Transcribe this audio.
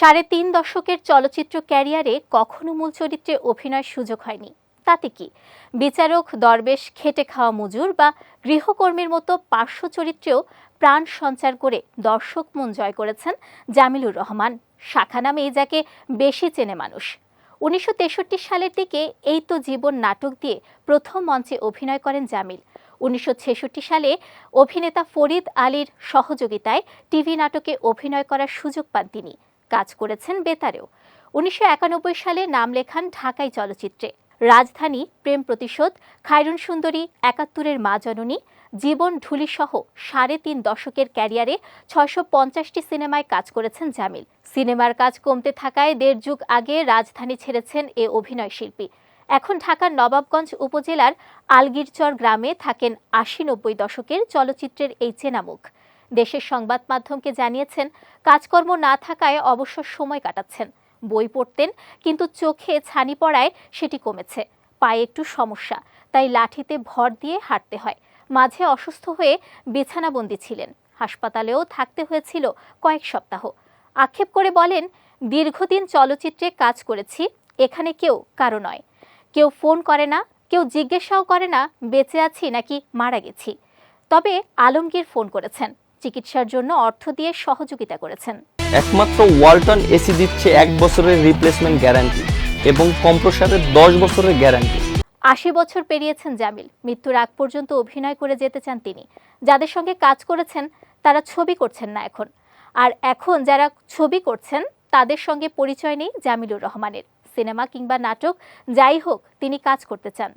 সাড়ে তিন দশকের চলচ্চিত্র ক্যারিয়ারে কখনো মূল চরিত্রে অভিনয়ের সুযোগ হয়নি। তাতে কি? বিচারক, দরবেশ, খেটে খাওয়া মজুর বা গৃহকর্মীর মতো পার্শ্ব চরিত্রেও প্রাণ সঞ্চার করে দর্শক মন জয় করেছেন জামিলুর রহমান। শাখা নামেই যাকে বেশি চেনে মানুষ। উনিশশো তেষট্টি সালের দিকে এই তো জীবন নাটক দিয়ে প্রথম মঞ্চে অভিনয় করেন জামিল। উনিশশো ছেষট্টি সালে অভিনেতা ফরিদ আলীর সহযোগিতায় টিভি নাটকে অভিনয় করার সুযোগ পান তিনি। কাজ করেছেন বেতারেও। উনিশশো একানব্বই সালে নাম লেখান ঢাকাই চলচ্চিত্রে। রাজধানী, প্রেম প্রতিশোধ, খায়রুন সুন্দরী, একাত্তরের মা জননী, জীবন ঢুলিসহ সাড়ে তিন দশকের ক্যারিয়ারে ছয়শো পঞ্চাশটি সিনেমায় কাজ করেছেন জামিল। সিনেমার কাজ কমতে থাকায় দেড় যুগ আগে রাজধানী ছেড়েছেন এ অভিনয় শিল্পী। এখন ঢাকার নবাবগঞ্জ উপজেলার আলগিরচর গ্রামে থাকেন আশি নব্বই দশকের চলচ্চিত্রের এই চেনা মুখ দেশের সংবাদ মাধ্যমকে জানিয়েছেন, কাজকর্ম না থাকায় অবসর সময় কাটাচ্ছেন। বই পড়তেন, কিন্তু চোখে ছানি পড়ায় সেটি কমেছে। পায়ে একটু সমস্যা, তাই লাঠিতে ভর দিয়ে হাঁটতে হয়। মাঝে অসুস্থ হয়ে বিছানাবন্দি ছিলেন। হাসপাতালেও থাকতে হয়েছিল কয়েক সপ্তাহ। আক্ষেপ করে বলেন, দীর্ঘদিন চলচ্চিত্রে কাজ করেছি, এখানে কেউ কারও নয়। কেউ ফোন করে না, কেউ জিজ্ঞাসাও করে না, বেঁচে আছি নাকি মারা গেছি। তবে আলমগীর ফোন করেছেন। চিকিৎসার জন্য অর্থ দিয়ে সহযোগিতা করেছেন। একমাত্র ওয়ালটন এসি দিচ্ছে এক বছরের রিপ্লেসমেন্ট গ্যারান্টি এবং কম্প্রসারের দশ বছরের গ্যারান্টি আশি বছর পেরিয়েছেন জামিল। মৃত্যুর আগ পর্যন্ত অভিনয় করে যেতে চান তিনি। যাদের সঙ্গে কাজ করেছেন তারা ছবি করছেন না এখন। আর এখন যারা ছবি করছেন তাদের সঙ্গে পরিচয় নেই জামিলুর রহমানের। সিনেমা কিংবা নাটক যাই হোক তিনি কাজ করতে চান।